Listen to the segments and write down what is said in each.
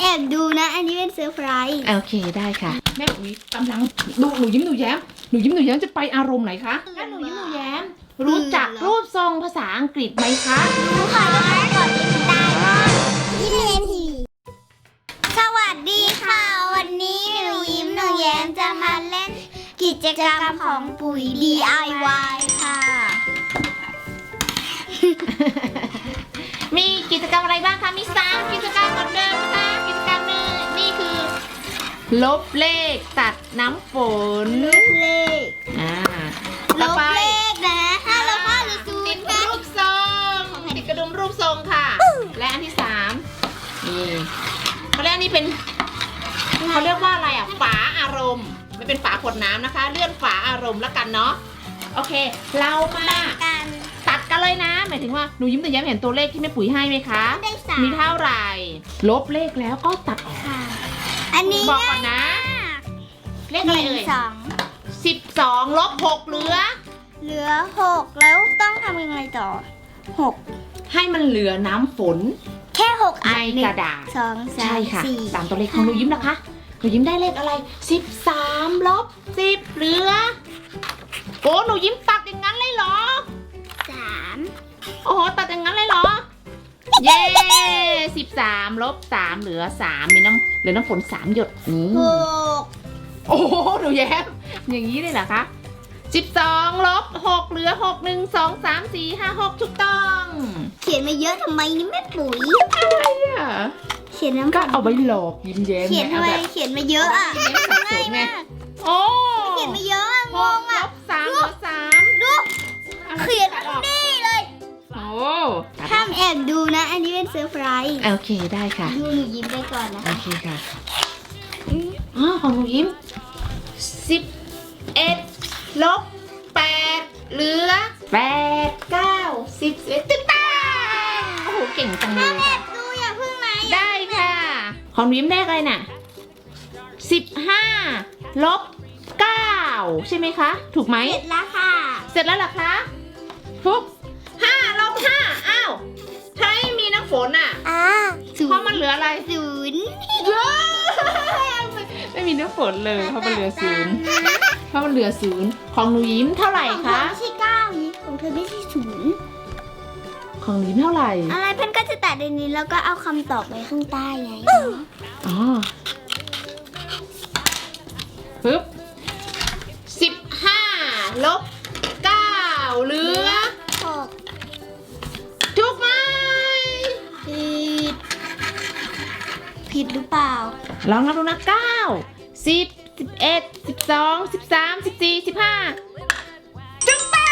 แอบดูนะ อันนี้เป็นเซอร์ไพรส์โอเคได้ค่ะ แม่ปุ๋ยกำลังดูหนูยิ้มหนูแย้มหนูยิ้มหนูแย้มจะไปอารมณ์ไหนคะถ้าหนูยิ้มหนูแย้ม รู้จักรูปทรงภาษาอังกฤษไหมคะรู้ค่ะแล้วก็กดติดตามยี่เนทีสวัสดีค่ะ วันนี้หนูยิ้มหนูแย้มจะมาเล่นกิจกรรมของปุ๋ย DIY ค่ะ มีกิจกรรมอะไรบ้างคะมีสามกิจกรรมเหมือนเดิม ลบเลขตัดน้ำฝน เลขอ่าลต่อบไปเลขนะถ้าเราพลาดหรือศูตินดย์ค่ะ รูปทรงติดกระดุมรูปทรงค่ะและอันที่สามนี่เขาเรียกนี่เป็นเขาเรียกว่าอะไรอะฝาอารมณ์ไม่เป็นฝาขวดน้ำนะคะ เลื่อนฝาอารมณ์แล้วกันเนาะโอเค เรามา กันตัดกันเลยนะ หมายถึงว่าหนูยิ้มแต่ย้มเห็นตัวเลขที่แม่ปุ๋ยให้ไหมคะ ได้สามมีเท่าไหร่ ลบเลขแล้วก็ตัดออกค่ะ อันนี้บอกก่อนนะ เลขอะไรหนึ่เอ่งยสองสิบสองลบหกเหลือ เหลือหกแล้วต้องทำยังไงต่อหกให้มันเหลือน้ำฝน แค่หกอัในนหนึ่กงระดาษสองสาใช่มค่ะสี่ตามตัวเลขของหนูยิ้มนะคะหนูยิ้มได้เลขอะไรสิบสามลบสิบเหลือโอ้หนูยิ้มตัดอย่างนั้นเลยเหรอสามโอ้โหตัดอย่างนั้นเลยเหรอ เย้สิบสามลบสามเหลือสามมีน้ำเหลือน้ำฝนสามหยดนี่หกโอ้โหหนูแย้มอย่างนี้เลยเหรอคะสิบสองลบหกเหลือหกหนึ่งสองสามสี่ห้าหกถูกต้องเขียนมาเยอะทำไมนี่แม่ปุ๋ยเนี่ยเขียนน้ำก็เอาไว้หลอกยิ้มแย้มเขียนทำไมเอาแบบเขียนมาเยอะอะยิ้มสับสนไงง่ายมากโอ้เขียนมาเยอะอะงหกงลอะบสามเหลือสามดูเขียนนี่เลยโอ้ ห้ามแอบดูนะ อันนี้เป็นเซอร์ไพรส์โอเคได้ค่ะ ดูหนูยิ้มไปก่อนนะโอเคค่ะอ๋อของหนูยิ้มสิบเอ็ดลบแปดเหลือแปดเก้าสิบสิบเอ็ดตึ๊ดตางโอ้โหเก่งจังเลยแอค่ะบดูอย่าเพิ่งไหนได้ค่ะ ของหนูยิ้มได้อะไรน่ะสิบห้าลบเก้าใช่ไหมคะ ถูกไหม เสร็จแล้วค่ะ เสร็จแล้วเหรอคะทุก ห้าลบห้าอ้าวใช้มีน้ำฝนอะ อ่าศูเพราะนมันย์เหลืออะไรศูนย์เย้ไม่ไม่มีน้ำฝนเลยเพราะมันเหลือศูนย์เพราะมันเหลือศูนย์ของหนูยิ้มเท่าไหร่ของเธอคะ ไม่ใช่เก้านี่ของเธอไม่ใช่ศูนย์ของหนูยิ้มเท่าไหร่ อะไรเพื่อนก็จะตัดในนี้แล้วก็เอาคำตอบไว้ข้างใต้ไงอ๋อปึ๊บ ผิดหรือเปล่า ลองนับดูนะเก้าสิบสิบเอ็ดสิบสองสิบสามสิบสี่สิบห้าจุ๊บแป้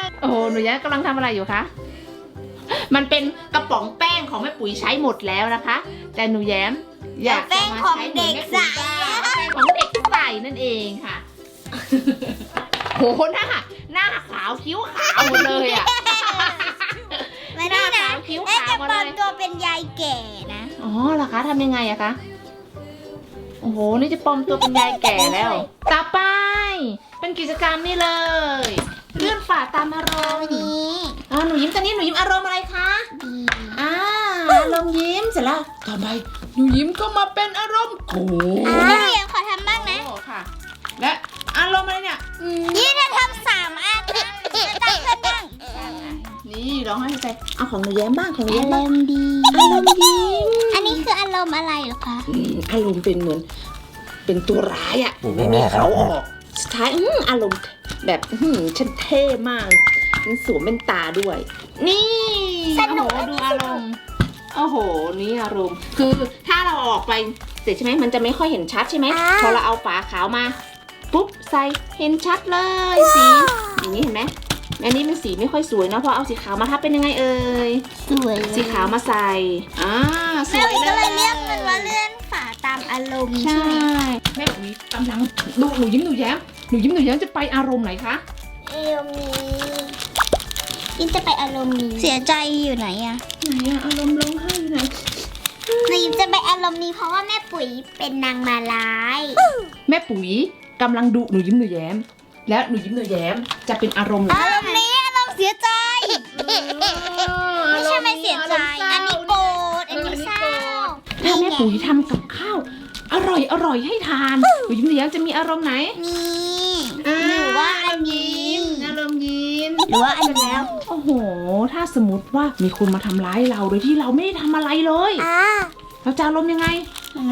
งโอ้โหหนูยะกำลังทำอะไรอยู่คะมันเป็นกระป๋องแป้งของแม่ปุ๋ยใช้หมดแล้วนะคะ แต่หนูแย้มอยากจะมาใช้หมืนแม่ปุ๋ยบ้างแป้งของเด็กใส่นั่นเองค่ะโหหน้าหน้าขาวคิ้วขาวหมดเลยอะไม่ได้หน้านะขาวคิ้วเอ๊ะขาวจะหมดปลเลอมยตัวเป็นยายแก่นะ อ๋อเหรอคะทำยังไงอะคะ โอ้โห นี่จะปลอมตัวเป็นยายแก่แล้ว ต่อไป เป็นกิจกรรมนี่เลยเลื่อนฝาตามอารมณ์นี้อ๋อหนูยิ้มตอนนี้หนูยิ้มอารมณ์อะไรคะอ่าอารมณ์ยิ้มเสร็จแล้วต่อไปหนูยิ้มก็มาเป็นอารมณ์โกรอ่าธเรียนขอทำบ้างนะ โอ้ค่ะ และอารมณ์อะไรเนี่ยอืมยี่จะทำสามอันนะจะตั้งขึ้นบ้างนี่ร้องให้ใจเอาของหนูแย้มบ้างของหนูอาแย้มรบ้างมณ์ดี อารมณ์ยิ้มอันนี้คืออารมณ์อะไรเหรอคะ อืมอารมณ์เป็นเหมือน เป็นตัวร้ายอะไม่แน่ครับเขาออกสุดท้ายอื้ออารมณ์แบบอื้อหือฉันเท่มากมันสวมเป็นตาด้วย นี่สนุก โอ้โหดูอารมณ์โอ้โห นี่อารมณ์ คือถ้าเราเอาออกไปเสร็จใช่ไหมมันจะไม่ค่อยเห็นชัดใช่ไหมพอเราเอาฝาขาวมา ปุ๊บใส่เห็นชัดเลยสีอย่างนี้เห็นไหมอันนี้มันสีไม่ค่อยสวยเนอะพอเอาสีขาวมาทับเป็นยังไงเอ่ย สวยสีขาวมาใส่ อ่า สแม่วยปุ๋ยเลก็เลยยเรียกมันว่าเลื่อนฝาตามอารมณ์ใช่ใช่ไหมแม่ปุ๋ยกำลังดูหนูยิ้มหนูแย้มหนูยิ้มหนูแย้มจะไปอารมณ์ไหนคะอารมณ์นี้ยินจะไปอารมณ์นี้เสียใจอยู่ไหนอะไหนอะอารมณ์ร้องไห้อยู่ไหนหนูยินจะไปอารมณ์นี้เพราะว่าแม่ปุ๋ยเป็นนางมาลายแม่ปุ๋ยกำลังดูหนูยิ้มหนูแย้ม แล้วหนูยิ้มหนูแย้มจะเป็นอารมณ์ไหนอารมณ์นี้อารมณ์เสียใจไม่ใช่ไม่เสียใจอันนี้โกรธอันนี้เศร้าถ้าแม่นี่ไง ปุ๋ยทำกับข้าว อร่อยอร่อยให้ทานปุ๋ยยิ้มเลี้ยงจะมีอารมณ์ไหนนี่หรือว่าอันนี้อารมณ์ยิ้มหรือว่าอันนี้โอ้โห ถ้าสมมติว่ามีคนมาทำร้ายเราโดยที่เราไม่ได้ทำอะไรเลยอ่าเราจะอารมณ์ยังไง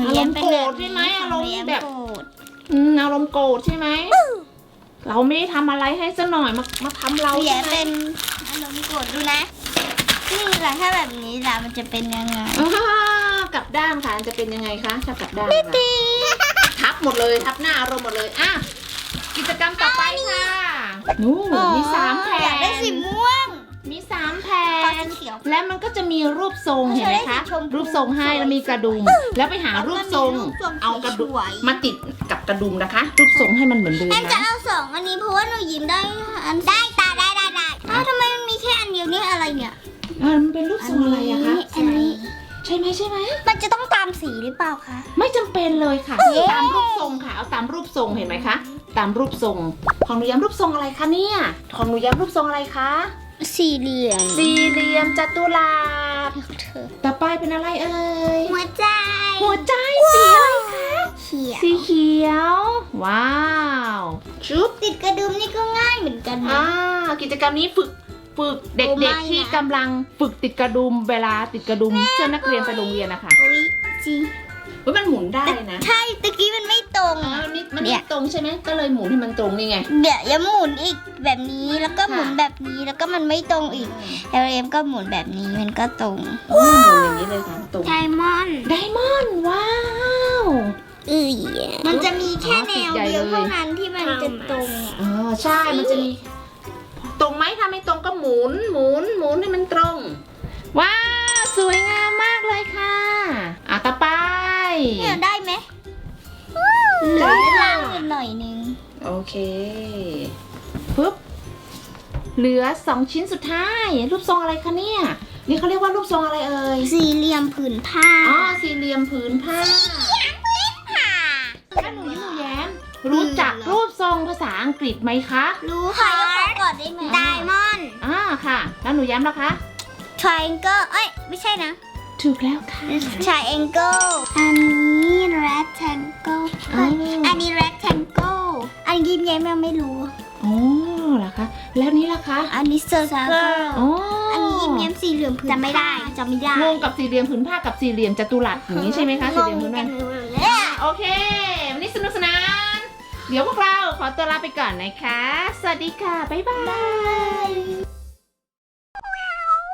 อารมณ์โกรธใช่ไหมอารมณ์แบบอืมอารมณ์โกรธใช่ไหมเราไม่ได้ทำอะไรให้ซะหน่อยมามาทำเราเราแย่ใช่ไหมเป็นอารมณ์โกรธดูนะนี่แหละถ้าแบบนี้ล่ะมันจะเป็นยังไงอ่า กลับด้านค่ะจะเป็นยังไงคะถ้ากลับด้านค่ะทับหมดเลยทับหน้าอารมณ์หมดเลยอะกิจกรรมต่อไปค่ะนู่นมีสามแผ่อยากได้นสีม่วง มีสามแผ่ขอสีนเขียวและมันก็จะมีรูปทรงเอาเห็นไหมคะใช้ได้สีชมพูรูปทรงให้แล้วมีกระดุม แล้วไปหารูปทรงแล้วก็มีรูปทรงเอากระดุมสวยๆมาติดกับกระดุมนะคะ รูปทรงให้มันเหมือนเดิมแอนจะนะเอาสองอันนี้เพราะว่าหนูยิ้มได้อันได้ตาได้ได้ได้อ้าวทำไมมันมีแค่อันเดียวนี่อะไรเนี่ยเออมันเป็นรูปทรงอะไรอะคะอันนี้ ใช่ไหมใช่ไหม มันจะต้องตามสีหรือเปล่าคะ ไม่จำเป็นเลยค่ะ เย้ ตามรูปทรงค่ะ เอาตามรูปทรงเห็นไหมคะ ตามรูปทรง ของหนูย้ำรูปทรงอะไรคะเนี่ย ของหนูย้ำรูปทรงอะไรคะ สี่เหลี่ยมสี่เหลี่ยมจัตุรัสเธอต่อไปเป็นอะไรเอ่ย หัวใจหัวใจสีอะไรคะ เขียวสีเขียว ว้าว ชุบ ติดกระดุมนี่ก็ง่ายเหมือนกันนะ อ่า กิจกรรมนี้ฝึก ฝึกเโอ้ไม่ด็กนะ ๆที่กำลังฝึกติดกระดุมเวลาติดกระดุมเสื้อนักเรียนไปโรงเรียนนะคะอุ้ยจริงเฮ้ยมันหมุนได้นะใช่ตะกี้มันไม่ตรง อ๋อมันไม่มันเนี่ไม่ย ตรงใช่ไหมก็เลยหมุนให้มันตรงนี่ไง เดี๋ยวยังหมุนอีกแบบนี้แล้วก็หมุนค่ะ แบบนี้แล้วก็มันไม่ตรงอีกแล้วเอ็มก็หมุนแบบนี้มันก็ตรงโอ้หมุนอย่างนี้เลยค่ะตรงไดมอนด์ไดมอนด์ว้าว เอ้ยมันจะมีแค่อ๋อแนติดวใหญ่เดียวเลยเท่านั้นที่มันจะตรงอะอ๋อใช่มันจะมีต รงไหมถ้าไม่ตรงก็หมุน หมุน หมุนให้มันตรง ว้าวสวยงามมากเลยค่ะอะต่อไปเนี่ยได้ไหมเหลือด้านล่างนิดหน่อยนึง โอเคปึ๊บเหลือสองชิ้นสุดท้าย รูปทรงอะไรคะเนี่ย นี่เขาเรียกว่ารูปทรงอะไรเอ่ย สี่เหลี่ยมผืนผ้า อ๋อ สี่เหลี่ยมผืนผ้าค่ะถ้าหนูยิ้มหนูแย้ม รู้จักรูปทรงภาษาอังกฤษไหมคะ รู้ค่ะ ยกขอก่อนได้ไหมไดมอนด์อ่าค่ะ แล้วหนูย้ำนะคะ triangle เอ้ย ไม่ใช่นะถูกแล้วค่ะ triangle อันนี้ rectangle เอ้ยอ๋ออัอันนี้ rectangle อันนี้ยิ้มแย้มยังไม่รู้อ๋อเหรอคะ แล้วนี้ล่ะคะอันนี้ circle อ๋ออัอันนี้ยิ้มแย้มสี่เหลี่ยมผืนจำไม่ได้จำไม่ได้งงกับสี่เหลี่ยมผืนผ้ากับสี่เหลี่ยมจัตุรัสอย่างนี้ใช่ไหมคะสี่เหลี่ยมผืนกัผ้านเลยอะโอเค วันนี้สนุกสนาน เดี๋ยวพวกเราขอตัวลาไปก่อนนะคะ สวัสดีค่ะ บ๊ายบาย